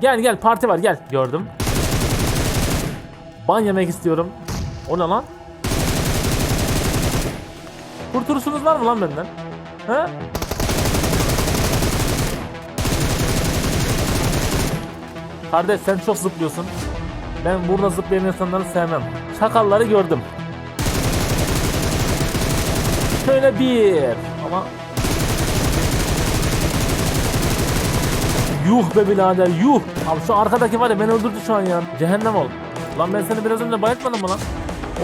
Gel gel parti var gel. Gördüm. Ban yemek istiyorum. O ne lan? Kurtuluşunuz var mı lan benden? He? Kardeş sen çok zıplıyorsun. Ben burada zıplayan insanları sevmem. Çakalları gördüm. Şöyle bir. Ama Yuh be birader yuh. Abi şu arkadaki var ya beni öldürdü şu an ya. Cehennem ol. Lan ben seni biraz önce bayıltmadım mı lan?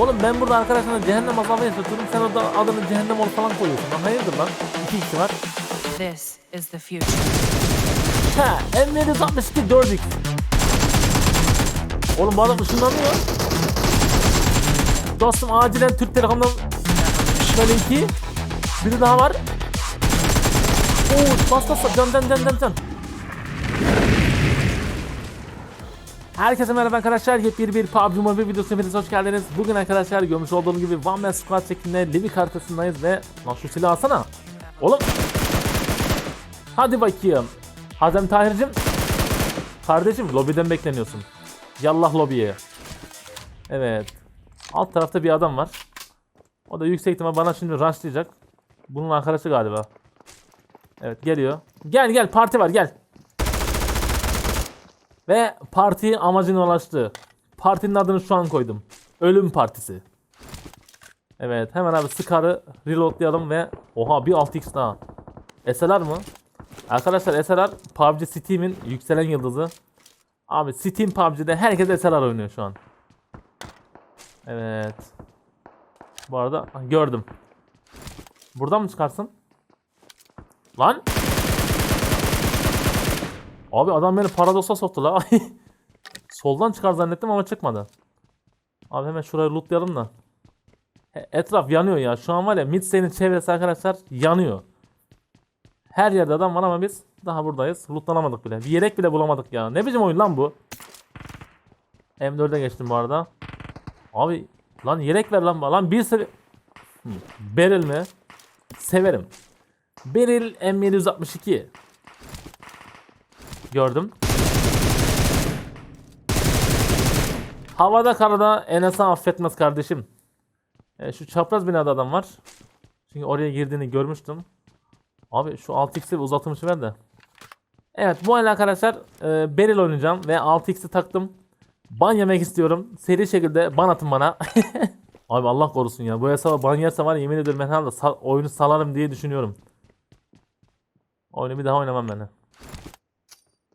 Oğlum ben burada arkadaşlarına cehennem azabı yaşatıyorum. Sen orada adını cehennem ol falan koyuyorsun. Lan hayırdır lan? İki kişi var. This is the future. Ha, M762 4x. Oğlum bu adam ışınlanıyor. Dostum acilen Türk Telekom'dan şöyle iki. Biri daha var. Oo, bas bas bas. Can can can can can. Herkese merhaba arkadaşlar. Yepyeni bir PUBG Mobile videosu hepiniz hoş geldiniz. Bugün arkadaşlar görmüş olduğunuz gibi One Man Squad şeklinde Livik haritasındayız ve lan şu silahı alsana. Oğlum. Hadi bakayım. Hazem Tahir'cim. Kardeşim lobiden bekleniyorsun. Yallah lobiye. Evet. Alt tarafta bir adam var. O da yüksek ihtimal bana şimdi rushlayacak. Bunun arkadaşı galiba. Evet geliyor. Gel gel parti var gel. Ve parti amacına ulaştı. Partinin adını şu an koydum. Ölüm Partisi. Evet hemen abi Scar'ı reloadlayalım ve oha bir 6x daha. SLR mı? Arkadaşlar SLR PUBG Steam'in yükselen yıldızı. Abi Steam PUBG'de herkes SLR oynuyor şu an. Evet. Bu arada gördüm. Buradan mı çıkarsın? Lan! Abi adam beni paradoksa soktu la. Soldan çıkar zannettim ama çıkmadı. Abi hemen şurayı lootlayalım da. E- Etraf yanıyor ya. Şu an var ya Midstay'in çevresi arkadaşlar yanıyor. Her yerde adam var ama biz daha buradayız. Lootlanamadık bile. Bir yelek bile bulamadık ya. Ne biçim oyun lan bu? M4'e geçtim bu arada. Abi lan yelek ver lan. Lan bir sevi... Beril mi? Severim. Beril M762. Gördüm. Havada karada Enes'i affetmez kardeşim. E, şu çapraz binada adam var. Çünkü oraya girdiğini görmüştüm. Abi şu 6x'i bir uzatılmış ver de. Evet bu el arkadaşlar e, Beril oynayacağım ve 6x'i taktım. Ban yemek istiyorum. Seri şekilde ban atın bana. Abi Allah korusun ya. Bu hesaba ban yerse var yemin ediyorum ben herhalde sal- oyunu salarım diye düşünüyorum. Oyunu bir daha oynamam ben.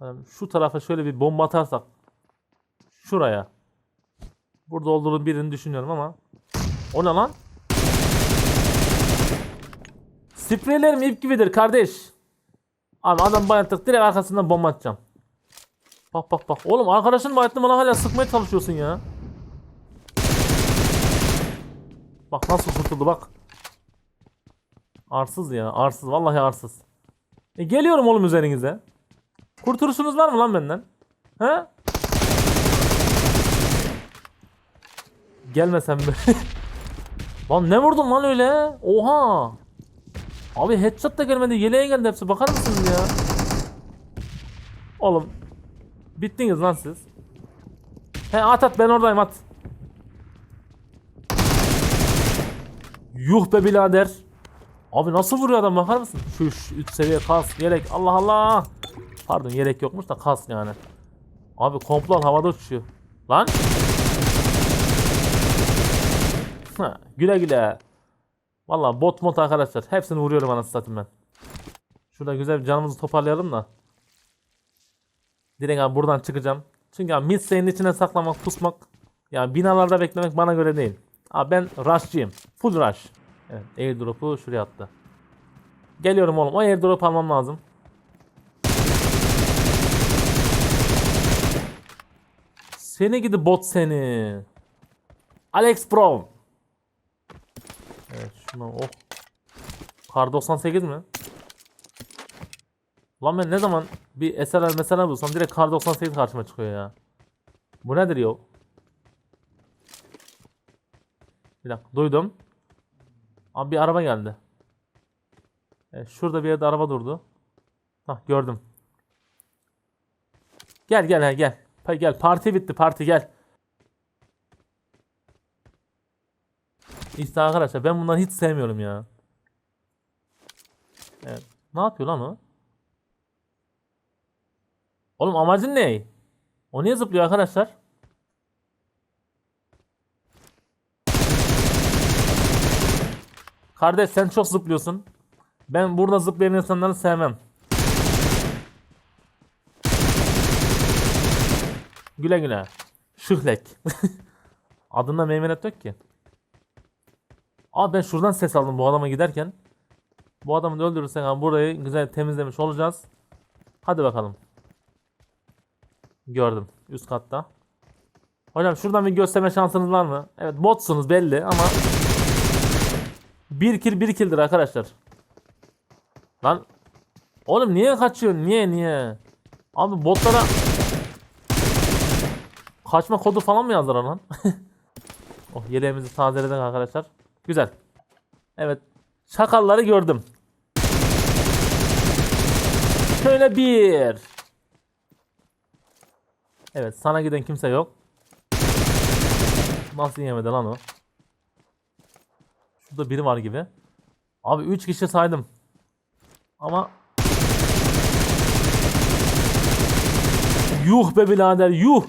Yani Şu tarafa şöyle bir bomba atarsak. Şuraya. Burada olduğunu birini düşünüyorum ama. O ne lan? Spreylerim ip gibidir kardeş. Abi adam bayattık direkt arkasından bomba atacağım. Bak bak bak. Oğlum arkadaşın bayattı bana hala sıkmaya çalışıyorsun ya. Bak nasıl kurtuldu bak. Arsız ya arsız vallahi arsız. E geliyorum oğlum üzerinize. Kurtuluşunuz var mı lan benden? He? Gelmesem mi? lan ne vurdun lan öyle? Oha! Abi headshot da gelmedi. Yeleğe geldi hepsi. Bakar mısınız ya? Oğlum. Bittiniz lan siz. He at at ben oradayım at. Yuh be birader. Abi nasıl vuruyor adam bakar mısın? Şu 3 seviye kas yelek. Allah Allah. Pardon yelek yokmuş da kas yani. Abi komplo havada uçuyor. Lan. Ha, güle güle. Valla bot mod arkadaşlar. Hepsini vuruyorum anasını satayım ben. Şurada güzel bir canımızı toparlayalım da. Direkt abi buradan çıkacağım. Çünkü abi mid senin içine saklamak, pusmak. Yani binalarda beklemek bana göre değil. Abi ben rush'cıyım. Full rush. Evet airdrop'u şuraya attı. Geliyorum oğlum. O airdrop almam lazım. Seni gidi bot seni. Alex Pro. Evet şuna oh. Kar 98 mi? Lan ben ne zaman bir SLR mesela bulsam direkt Kar 98 karşıma çıkıyor ya. Bu nedir yo? Bir dakika duydum. Abi bir araba geldi. Evet, şurada bir yerde araba durdu. Hah gördüm. Gel gel gel. Pa- Gel parti bitti parti gel. İşte arkadaşlar ben bunları hiç sevmiyorum ya. Evet. Ne yapıyor lan o? Oğlum amacın ne? O niye zıplıyor arkadaşlar? Kardeş sen çok zıplıyorsun. Ben burada zıplayan insanları sevmem. Güle güle. Şıhlek. Adında meymenet yok ki. Abi ben şuradan ses aldım bu adama giderken. Bu adamı da öldürürsen abi burayı güzel temizlemiş olacağız. Hadi bakalım. Gördüm. Üst katta. Hocam şuradan bir gösterme şansınız var mı? Evet botsunuz belli ama bir kill bir killdir arkadaşlar. Lan oğlum niye kaçıyorsun? Niye niye? Abi botlara kaçma kodu falan mı yazdılar lan? oh yeleğimizi tazeledik arkadaşlar. Güzel. Evet. Şakalları gördüm. Şöyle bir. Evet sana giden kimse yok. Nasıl yemedi lan o? Şurada biri var gibi. Abi 3 kişi saydım. Ama Yuh be birader yuh.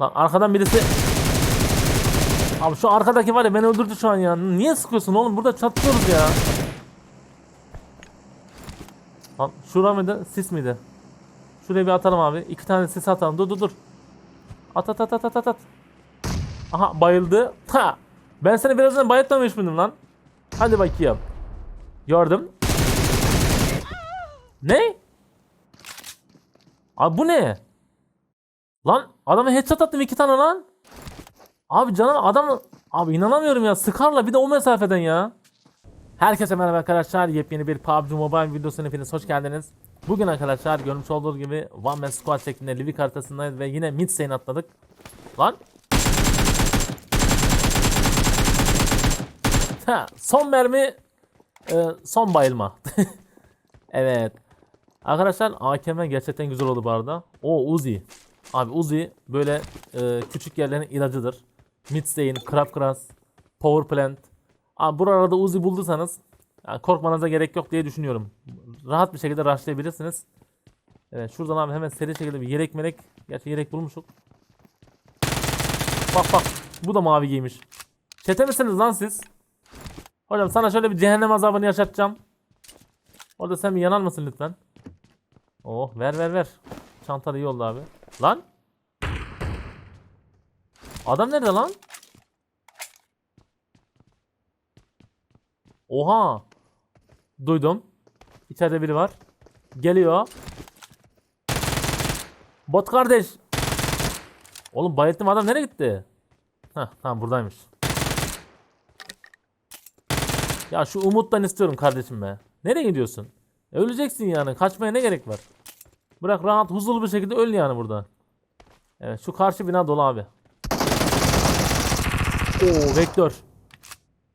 Lan arkadan birisi Abi şu arkadaki var ya beni öldürdü şu an ya. Niye sıkıyorsun oğlum? Burada çatıyoruz ya. Lan şura mıydı? Sis miydi? Şuraya bir atalım abi. İki tane sis atalım. Dur dur dur. At at at at at at. Aha bayıldı. Ha. Ben seni biraz önce bayıltmamış mıydım lan? Hadi bakayım. Gördüm. Ne? Abi bu ne? Lan adama headshot attım iki tane lan. Abi canım adam abi inanamıyorum ya sıkarla bir de o mesafeden ya. Herkese merhaba arkadaşlar. Yepyeni bir PUBG Mobile videosuna hepiniz hoş geldiniz. Bugün arkadaşlar görmüş olduğunuz gibi One Man Squad şeklinde Livik haritasındayız ve yine mid lane atladık. Lan. Ha, son mermi e, son bayılma. evet. Arkadaşlar AKM gerçekten güzel oldu bu arada. O Uzi. Abi Uzi böyle e, küçük yerlerin ilacıdır. Midstay'in, Crab Grass, Power Plant. Abi buralarda Uzi bulduysanız yani korkmanıza gerek yok diye düşünüyorum. Rahat bir şekilde rushlayabilirsiniz. Evet şuradan abi hemen seri şekilde bir yelek melek. Gerçi yelek bulmuşuk. Bak bak bu da mavi giymiş. Çete misiniz lan siz? Hocam sana şöyle bir cehennem azabını yaşatacağım. Orada sen bir yanar mısın lütfen? Oh ver ver ver. Çanta da iyi oldu abi. Lan. Adam nerede lan? Oha. Duydum. İçeride biri var. Geliyor. Bot kardeş. Oğlum bayılttım adam nereye gitti? Heh tamam buradaymış. Ya şu umuttan istiyorum kardeşim be. Nereye gidiyorsun? Öleceksin yani. Kaçmaya ne gerek var? Bırak rahat huzurlu bir şekilde öl yani burada. Evet şu karşı bina dolu abi. Oo vektör.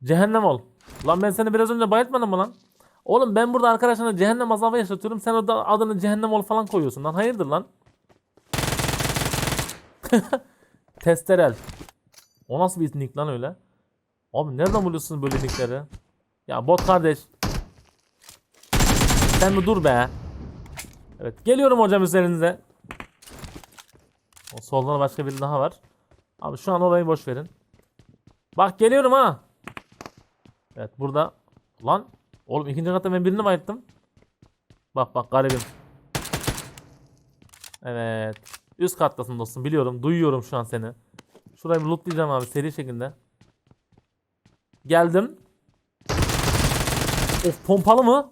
Cehennem ol. Lan ben seni biraz önce bayıltmadım mı lan? Oğlum ben burada arkadaşlarına cehennem azabı yaşatıyorum. Sen orada adını cehennem ol falan koyuyorsun lan. Hayırdır lan? Testerel. O nasıl bir nick lan öyle? Abi nereden buluyorsunuz böyle nickleri? Ya bot kardeş. Sen mi dur be? Evet geliyorum hocam üzerinize. O solda da başka biri daha var. Abi şu an orayı boş verin. Bak geliyorum ha. Evet burada. Lan. Oğlum ikinci katta ben birini bayılttım. Bak bak garibim. Evet. Üst kattasın dostum biliyorum. Duyuyorum şu an seni. Şurayı bir lootlayacağım abi seri şekilde. Geldim. Of pompalı mı?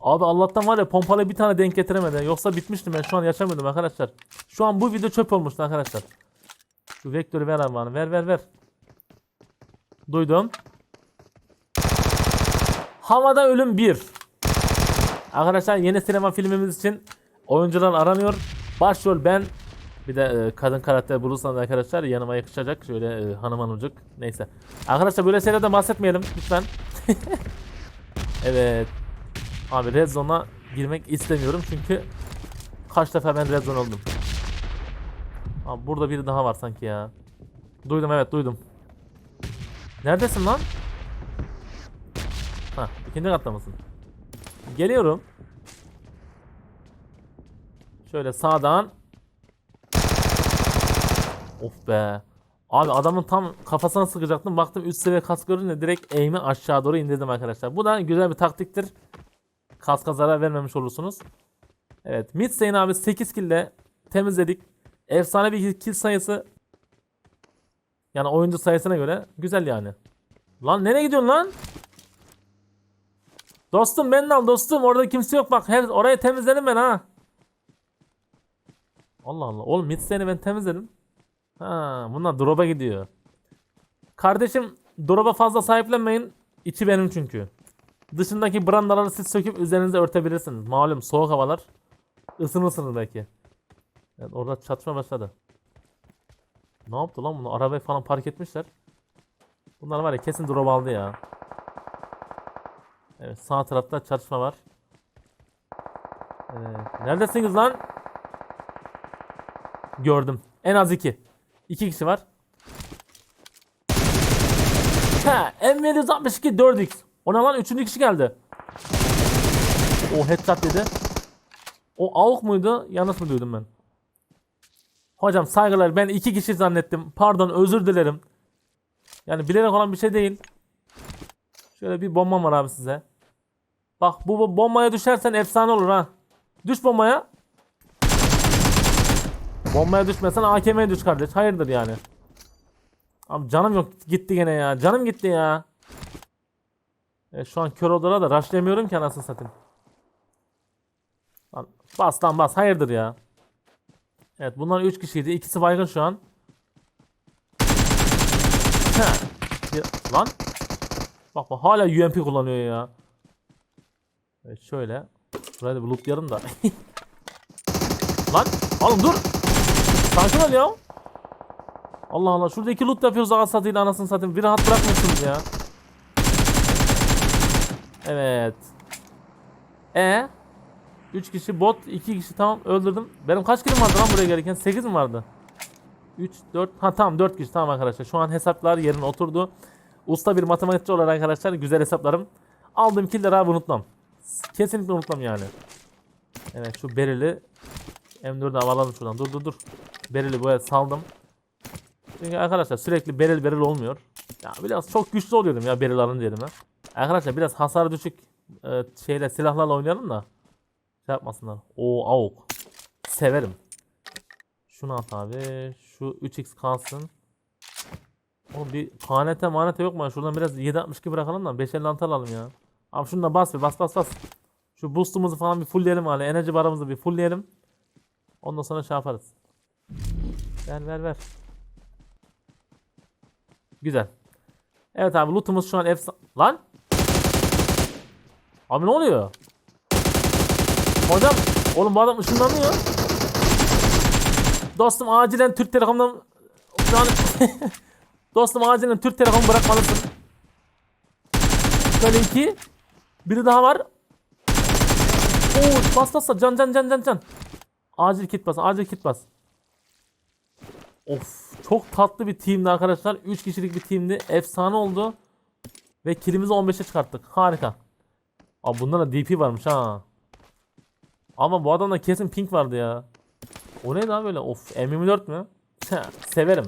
Abi Allah'tan var ya pompalı bir tane denk getiremedi. Yoksa bitmiştim ben şu an yaşamıyordum arkadaşlar. Şu an bu video çöp olmuştu arkadaşlar. Şu vektörü ver abi bana. Ver ver ver. Duydum. Havada ölüm 1. Arkadaşlar yeni sinema filmimiz için oyuncular aranıyor. Başrol ben. Bir de e, kadın karakter bulursanız arkadaşlar yanıma yakışacak. Şöyle e, hanım hanımcık. Neyse. Arkadaşlar böyle şeylerden bahsetmeyelim lütfen. evet. Abi red zone'a girmek istemiyorum çünkü kaç defa ben red zone oldum. Abi burada biri daha var sanki ya. Duydum evet duydum. Neredesin lan? Ha ikinci katta mısın? Geliyorum. Şöyle sağdan. Of be. Abi adamın tam kafasına sıkacaktım. Baktım üst seviye kask görünce direkt aim'i aşağı doğru indirdim arkadaşlar. Bu da güzel bir taktiktir. Kaska zarar vermemiş olursunuz. Evet. Midstay'in abi 8 kill ile temizledik. Efsane bir kill sayısı. Yani oyuncu sayısına göre güzel yani. Lan nereye gidiyorsun lan? Dostum ben al dostum. Orada kimse yok bak. Her, orayı temizledim ben ha. Allah Allah. Oğlum Midstay'ini ben temizledim. Ha, bunlar drop'a gidiyor. Kardeşim drop'a fazla sahiplenmeyin. İçi benim çünkü. Dışındaki brandaları siz söküp üzerinize örtebilirsiniz. Malum soğuk havalar. Isınırsınız belki. Evet orada çatışma başladı. Ne yaptı lan bunu? Arabayı falan park etmişler. Bunlar var ya kesin drop aldı ya. Evet sağ tarafta çatışma var. Evet. Neredesiniz lan? Gördüm. En az iki. İki kişi var. He, M762 4x. Ona lan üçüncü kişi geldi. O headshot dedi. O avuk muydu? Yanlış mı duydum ben? Hocam saygılar ben iki kişi zannettim. Pardon özür dilerim. Yani bilerek olan bir şey değil. Şöyle bir bombam var abi size. Bak bu bu bombaya düşersen efsane olur ha. Düş bombaya. Bombaya düşmesen AKM'ye düş kardeş. Hayırdır yani. Abi canım yok gitti gene ya. Canım gitti ya. E, şu an kör odara da rushlayamıyorum ki anasını satayım. Lan, bas lan bas. Hayırdır ya. Evet bunlar 3 kişiydi. İkisi baygın şu an. Heh. Bir- Lan. Bak bak hala UMP kullanıyor ya. Evet şöyle. Burayı da lootlayalım da. Lan oğlum dur. Sakin ol ya. Allah Allah şurada iki loot yapıyoruz ağız satıyla anasını satayım. Bir rahat bırakmıyorsunuz ya. Evet. E 3 kişi bot 2 kişi tamam öldürdüm. Benim kaç kilim vardı lan buraya gelirken? 8 mi vardı? 3 4 ha tamam 4 kişi tamam arkadaşlar. Şu an hesaplar yerine oturdu. Usta bir matematikçi olarak arkadaşlar güzel hesaplarım. Aldığım killleri abi unutmam. Kesinlikle unutmam yani. Evet şu berili M4'ü alalım şuradan. Dur dur dur. Berili böyle saldım. Çünkü arkadaşlar sürekli beril beril olmuyor. Ya biraz çok güçlü oluyordum ya beril alın diyelim ha. Arkadaşlar biraz hasar düşük e, şeyle silahlarla oynayalım da şey yapmasınlar. O avuk. Severim. Şunu at abi. Şu 3x kalsın. O bir kanete manete yok mu? Şuradan biraz 762 bırakalım da 556 alalım ya. Abi şunu da bas bir bas bas bas. Şu boostumuzu falan bir fullleyelim hali. Enerji barımızı bir fullleyelim. Ondan sonra şey yaparız. Ver ver ver. Güzel. Evet abi lootumuz şu an efsa... Lan! Abi ne oluyor? Hocam oğlum bu adam ışınlanıyor. Dostum acilen Türk Telekom'dan Dostum acilen Türk Telekom bırakmalısın. Şöyle iki. Biri daha var. Oo bas bas. can can can can can. Acil kit bas acil kit bas. Of çok tatlı bir teamdi arkadaşlar. 3 kişilik bir teamdi. Efsane oldu. Ve kilimizi 15'e çıkarttık. Harika. Abi bunda da DP varmış ha. Ama bu adamda kesin pink vardı ya. O ne daha böyle? Of M24 mü? Severim.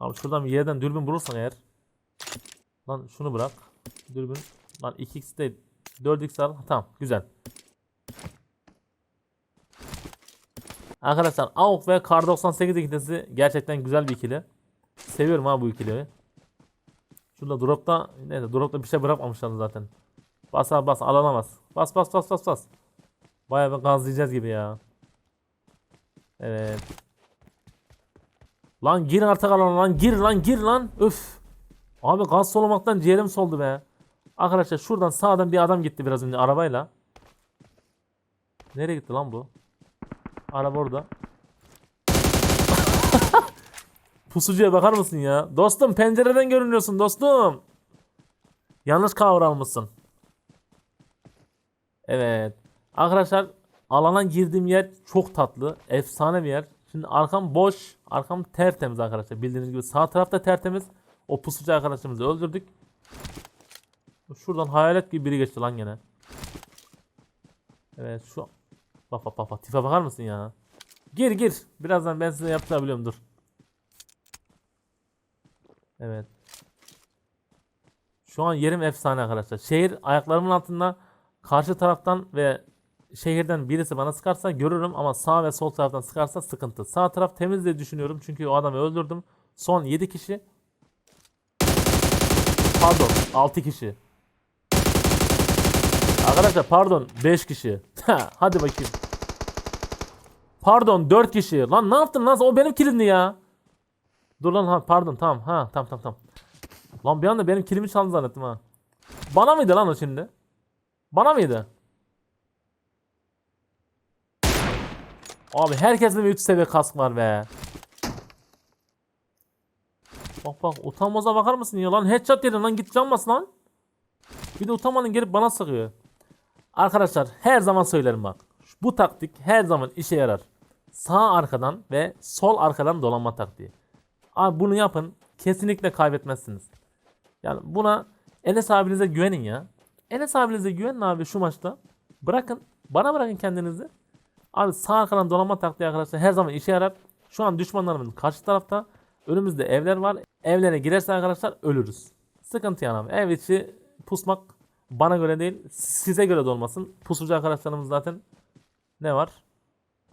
Abi şuradan bir yerden dürbün bulursan eğer. Lan şunu bırak. Dürbün. Lan 2x değil. 4x al. Tamam güzel. Arkadaşlar AUK ve Kar 98 ikilisi gerçekten güzel bir ikili. Seviyorum ha bu ikiliyi. Şurada dropta neyse dropta bir şey bırakmamışlar zaten. Bas bas alanamaz. Bas bas bas bas bas. Bayağı bir gazlayacağız gibi ya. Evet. Lan gir artık alana lan gir lan gir lan. Öf. Abi gaz solumaktan ciğerim soldu be. Arkadaşlar şuradan sağdan bir adam gitti biraz önce arabayla. Nereye gitti lan bu? Araba orada. Pusucuya bakar mısın ya? Dostum pencereden görünüyorsun dostum. Yanlış kavramışsın. Evet. Arkadaşlar alana girdiğim yer çok tatlı. Efsane bir yer. Şimdi arkam boş. Arkam tertemiz arkadaşlar. Bildiğiniz gibi sağ tarafta tertemiz. O pusucu arkadaşımızı öldürdük. Şuradan hayalet gibi biri geçti lan gene. Evet şu. Bak bak bak. Tipe bakar mısın ya? Gir gir. Birazdan ben size yapacağım biliyorum dur. Evet. Şu an yerim efsane arkadaşlar. Şehir ayaklarımın altında karşı taraftan ve şehirden birisi bana sıkarsa görürüm ama sağ ve sol taraftan sıkarsa sıkıntı. Sağ taraf temiz diye düşünüyorum çünkü o adamı öldürdüm. Son 7 kişi. Pardon 6 kişi. Arkadaşlar pardon 5 kişi. Hadi bakayım. Pardon 4 kişi. Lan ne yaptın lan? O benim kilimdi ya. Dur lan ha pardon tamam ha tamam tamam tamam. Lan bir anda benim kilimi çaldı zannettim ha. Bana mıydı lan o şimdi? Bana mıydı? Abi herkesin bir 3 seviye kask var be. Bak bak utanmaza bakar mısın ya lan headshot yedin lan git can lan. Bir de utanmanın gelip bana sıkıyor. Arkadaşlar her zaman söylerim bak. Bu taktik her zaman işe yarar. Sağ arkadan ve sol arkadan dolanma taktiği. Abi bunu yapın. Kesinlikle kaybetmezsiniz. Yani buna Enes abinize güvenin ya. Enes abinize güvenin abi şu maçta. Bırakın. Bana bırakın kendinizi. Abi sağ arkadan dolanma taktiği arkadaşlar her zaman işe yarar. Şu an düşmanlarımız karşı tarafta. Önümüzde evler var. Evlere girerse arkadaşlar ölürüz. Sıkıntı yani. Ev içi pusmak bana göre değil. Size göre de olmasın. Pusucu arkadaşlarımız zaten ne var?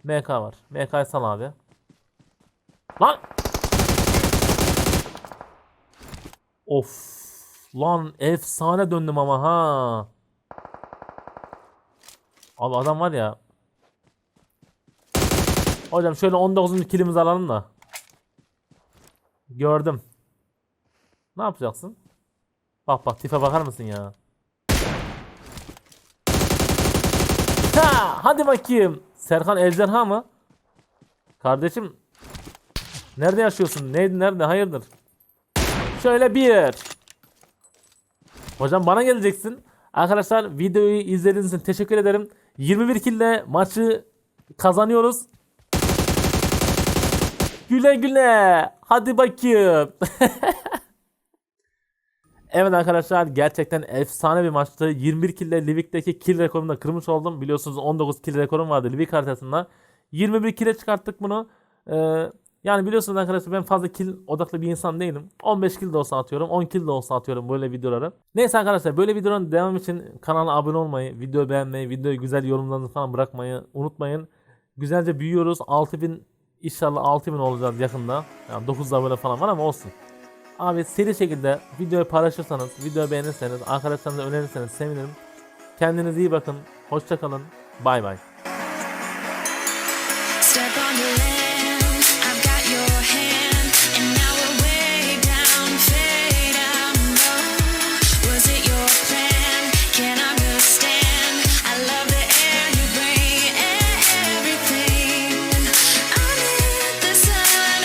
MK var. MK'yı sal abi. Lan! Of. Lan efsane döndüm ama ha. Abi adam var ya. Hocam şöyle 19. kilimizi alalım da. Gördüm. Ne yapacaksın? Bak bak tipe bakar mısın ya? Ha, hadi bakayım. Serkan Ejderha mı? Kardeşim. Nerede yaşıyorsun? Neydi nerede? Hayırdır? Şöyle bir. Hocam bana geleceksin. Arkadaşlar videoyu izlediğiniz için teşekkür ederim. 21 kille maçı kazanıyoruz. Güle güle. Hadi bakayım. evet arkadaşlar gerçekten efsane bir maçtı. 21 kille Livik'teki kill rekorunu da kırmış oldum. Biliyorsunuz 19 kill rekorum vardı Livik haritasında. 21 kille çıkarttık bunu. Ee, yani biliyorsunuz arkadaşlar ben fazla kill odaklı bir insan değilim. 15 kill de olsa atıyorum. 10 kill de olsa atıyorum böyle videoları. Neyse arkadaşlar böyle videoların devam için kanala abone olmayı, video beğenmeyi, videoyu güzel yorumlarınızı falan bırakmayı unutmayın. Güzelce büyüyoruz. 6000 inşallah 6000 olacağız yakında. Yani 9 abone falan var ama olsun. Abi seri şekilde videoyu paylaşırsanız, videoyu beğenirseniz, arkadaşlarınıza önerirseniz sevinirim. Kendinize iyi bakın. Hoşçakalın. Bay bay.